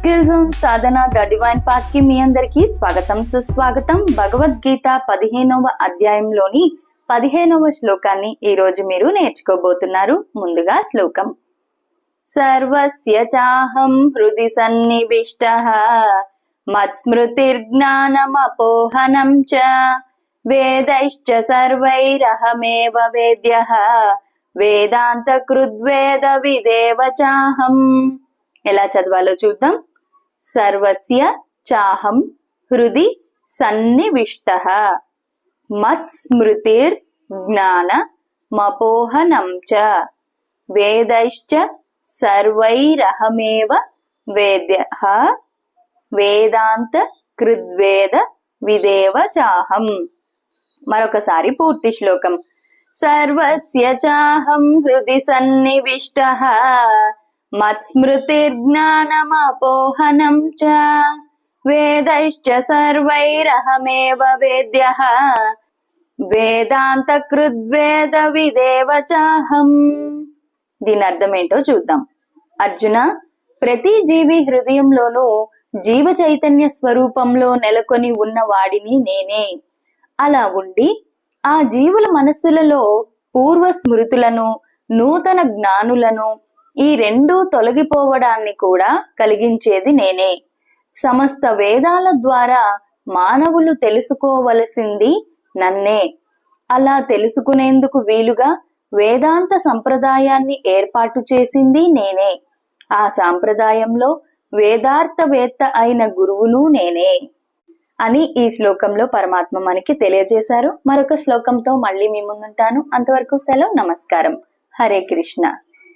Skill zone Sadhana the divine పాత్కి మీ అందరికీ స్వాగతం. సుస్వాగతం. భగవద్గీత పదిహేనవ అధ్యాయంలోని పదిహేనవ శ్లోకాన్ని ఈ రోజు మీరు నేర్చుకోబోతున్నారు. ముందుగా శ్లోకం. సర్వస్య చాహం హృది సన్నివిష్ట మత్స్మృతిర్జ్ఞానమపోహనం చ వేదైశ్చ సర్వైరహమేవ వేద్య వేదాంత కృద్వేద విదేవ చాహం. ఎలా చదవాలో చూద్దాం. సర్వస్య చాహం హృది సన్నివిష్ట. మత్స్మృతిర్ జ్ఞాన మపోహనం చ. వేదైశ్చ సర్వైరహమేవ వేద్య. వేదాంత కృద్వేద విదేవ చాహం. మరొకసారి పూర్తి శ్లోకం. సర్వస్య చాహం హృది సన్నివిష్ట. మత్స్మృతిర్జ్ఞానమపోహనం చ వేదైశ్చ సర్వైరహమేవ వేద్య వేదాంత కృద్వేద విదేవ చాహం దీని అర్థం ఏంటో చూద్దాం. అర్జున ప్రతి జీవి హృదయంలోనూ జీవ చైతన్య స్వరూపంలో నెలకొని ఉన్న వాడిని నేనే. అలా ఉండి ఆ జీవుల మనస్సులలో పూర్వ స్మృతులను నూతన జ్ఞానులను ఈ రెండు తొలగిపోవడాన్ని కూడా కలిగించేది నేనే. సమస్త వేదాల ద్వారా మానవులు తెలుసుకోవలసింది నన్నే. అలా తెలుసుకునేందుకు వీలుగా వేదాంత సంప్రదాయాన్ని ఏర్పాటు చేసింది నేనే. ఆ సాంప్రదాయంలో వేదార్థవేత్త అయిన గురువును నేనే. అని ఈ శ్లోకంలో పరమాత్మ మనకి తెలియజేశారు. మరొక శ్లోకంతో మళ్ళీ మీ ముందుంటాను. అంతవరకు సెలవు నమస్కారం. హరే కృష్ణ.